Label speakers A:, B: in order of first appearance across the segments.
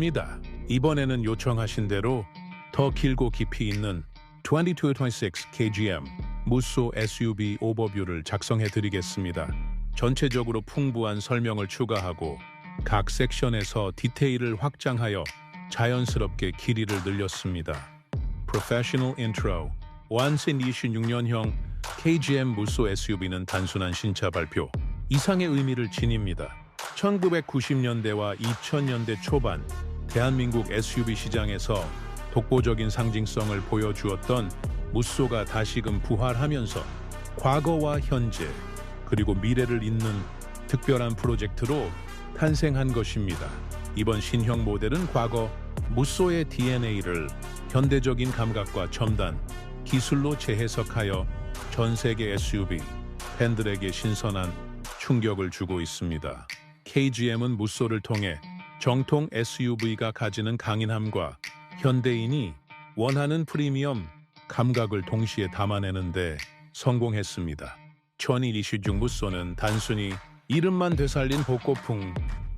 A: 입니다. 이번에는 요청하신 대로 더 길고 깊이 있는 2226 KGM 무쏘 SUV 오버뷰를 작성해 드리겠습니다. 전체적으로 풍부한 설명을 추가하고 각 섹션에서 디테일을 확장하여 자연스럽게 길이를 늘렸습니다. Professional Intro 완센 26년형 KGM 무쏘 SUV는 단순한 신차 발표 이상의 의미를 지닙니다. 1990년대와 2000년대 초반 대한민국 SUV 시장에서 독보적인 상징성을 보여주었던 무쏘가 다시금 부활하면서 과거와 현재 그리고 미래를 잇는 특별한 프로젝트로 탄생한 것입니다. 이번 신형 모델은 과거 무쏘의 DNA를 현대적인 감각과 첨단 기술로 재해석하여 전 세계 SUV 팬들에게 신선한 충격을 주고 있습니다. KGM은 무쏘를 통해 정통 SUV가 가지는 강인함과 현대인이 원하는 프리미엄 감각을 동시에 담아내는데 성공했습니다. 2026 무쏘는 단순히 이름만 되살린 복고풍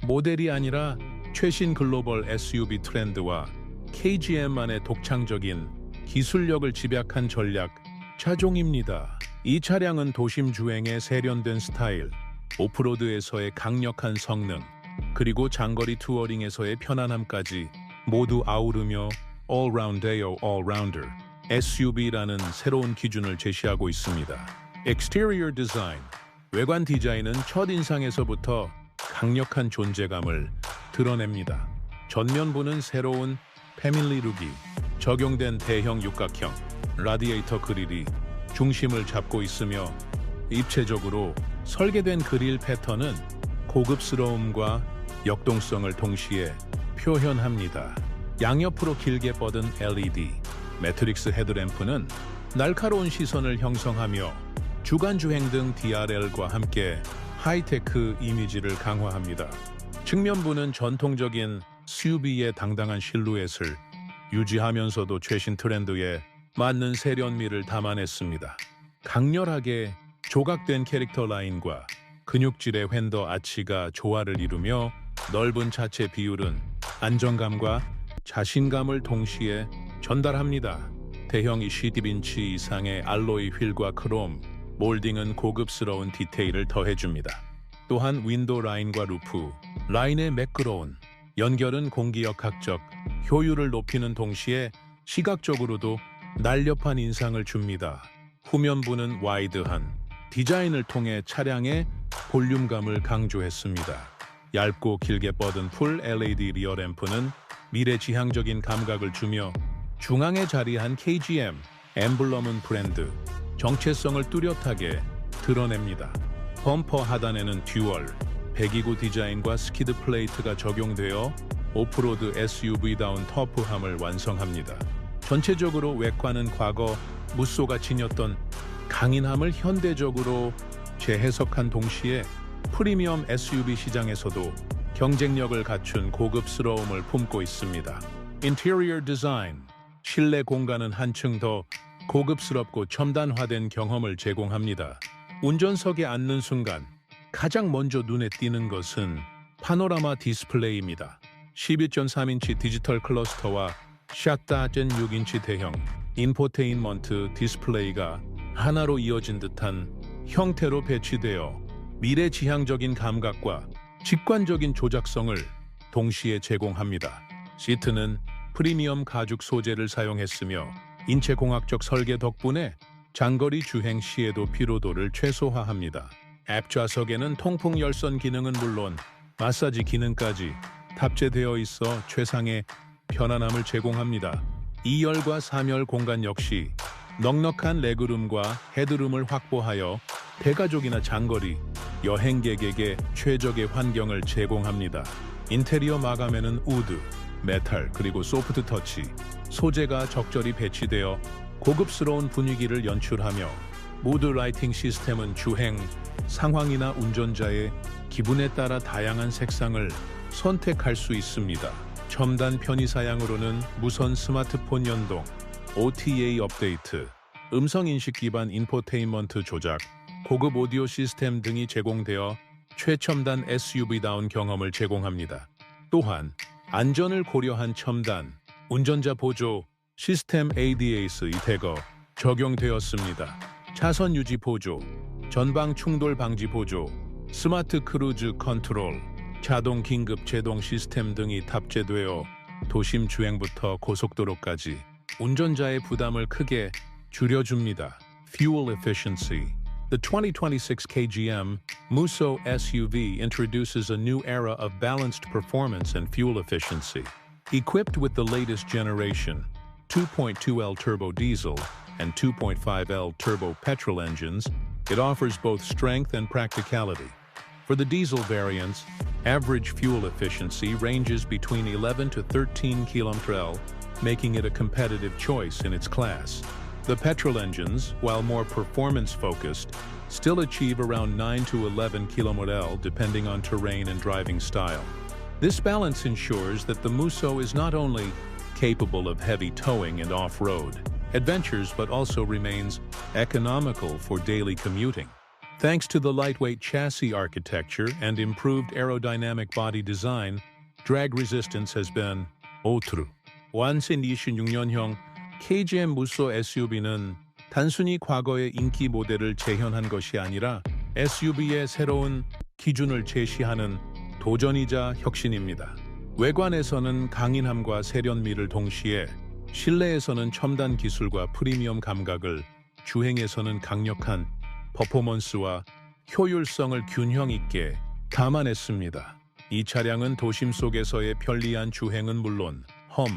A: 모델이 아니라 최신 글로벌 SUV 트렌드와 KGM만의 독창적인 기술력을 집약한 전략 차종입니다. 이 차량은 도심 주행에 세련된 스타일, 오프로드에서의 강력한 성능, 그리고 장거리 투어링에서의 편안함까지 모두 아우르며 All-Rounde요 All-Rounder SUV라는 새로운 기준을 제시하고 있습니다. Exterior Design 외관 디자인은 첫인상에서부터 강력한 존재감을 드러냅니다. 전면부는 새로운 패밀리 룩이 적용된 대형 육각형 라디에이터 그릴이 중심을 잡고 있으며 입체적으로 설계된 그릴 패턴은 고급스러움과 역동성을 동시에 표현합니다. 양옆으로 길게 뻗은 LED, 매트릭스 헤드램프는 날카로운 시선을 형성하며 주간 주행 등 DRL과 함께 하이테크 이미지를 강화합니다. 측면부는 전통적인 SUV의 당당한 실루엣을 유지하면서도 최신 트렌드에 맞는 세련미를 담아냈습니다. 강렬하게 조각된 캐릭터 라인과 근육질의 휀더 아치가 조화를 이루며 넓은 차체 비율은 안정감과 자신감을 동시에 전달합니다. 대형 20인치 이상의 알로이 휠과 크롬, 몰딩은 고급스러운 디테일을 더해줍니다. 또한 윈도 라인과 루프, 라인의 매끄러운 연결은 공기역학적 효율을 높이는 동시에 시각적으로도 날렵한 인상을 줍니다. 후면부는 와이드한 디자인을 통해 차량의 볼륨감을 강조했습니다. 얇고 길게 뻗은 풀 LED 리어 램프는 미래지향적인 감각을 주며 중앙에 자리한 KGM 엠블럼은 브랜드 정체성을 뚜렷하게 드러냅니다. 범퍼 하단에는 듀얼 배기구 디자인과 스키드 플레이트가 적용되어 오프로드 SUV다운 터프함을 완성합니다. 전체적으로 외관은 과거 무쏘가 지녔던 강인함을 현대적으로 재해석한 동시에 프리미엄 SUV 시장에서도 경쟁력을 갖춘 고급스러움을 품고 있습니다. 인테리어 디자인 실내 공간은 한층 더 고급스럽고 첨단화된 경험을 제공합니다. 운전석에 앉는 순간 가장 먼저 눈에 띄는 것은 파노라마 디스플레이입니다. 12.3인치 디지털 클러스터와 샷다젠 6인치 대형 인포테인먼트 디스플레이가 하나로 이어진 듯한 형태로 배치되어 미래지향적인 감각과 직관적인 조작성을 동시에 제공합니다. 시트는 프리미엄 가죽 소재를 사용했으며 인체공학적 설계 덕분에 장거리 주행 시에도 피로도를 최소화합니다. 앱 좌석에는 통풍 열선 기능은 물론 마사지 기능까지 탑재되어 있어 최상의 편안함을 제공합니다. 2열과 3열 공간 역시 넉넉한 레그룸과 헤드룸을 확보하여 대가족이나 장거리, 여행객에게 최적의 환경을 제공합니다. 인테리어 마감에는 우드, 메탈 그리고 소프트 터치, 소재가 적절히 배치되어 고급스러운 분위기를 연출하며 무드 라이팅 시스템은 주행, 상황이나 운전자의 기분에 따라 다양한 색상을 선택할 수 있습니다. 첨단 편의 사양으로는 무선 스마트폰 연동, OTA 업데이트, 음성인식 기반 인포테인먼트 조작, 고급 오디오 시스템 등이 제공되어 최첨단 SUV다운 경험을 제공합니다. 또한 안전을 고려한 첨단 운전자 보조 시스템 ADAS 이태거 적용되었습니다. 차선 유지 보조, 전방 충돌 방지 보조, 스마트 크루즈 컨트롤, 자동 긴급 제동 시스템 등이 탑재되어 도심 주행부터 고속도로까지 운전자의 부담을 크게 줄여줍니다. Fuel efficiency. The 2026 KGM Musso SUV introduces a new era of balanced performance and fuel efficiency. Equipped with the latest generation 2.2L turbo diesel and 2.5L turbo petrol engines, it offers both strength and practicality. For the diesel variants, average fuel efficiency ranges between 11 to 13 km/h, making it a competitive choice in its class. The petrol engines, while more performance-focused, still achieve around 9 to 11 km/h depending on terrain and driving style. This balance ensures that the Musso is not only capable of heavy towing and off-road adventures but also remains economical for daily commuting. Thanks to the lightweight chassis architecture and improved aerodynamic body design, drag resistance has been 오트루. 완신 26년형 KGM 무쏘 SUV는 단순히 과거의 인기 모델을 재현한 것이 아니라 SUV의 새로운 기준을 제시하는 도전이자 혁신입니다. 외관에서는 강인함과 세련미를 동시에 실내에서는 첨단 기술과 프리미엄 감각을 주행에서는 강력한 퍼포먼스와 효율성을 균형 있게 감안했습니다. 이 차량은 도심 속에서의 편리한 주행은 물론 험,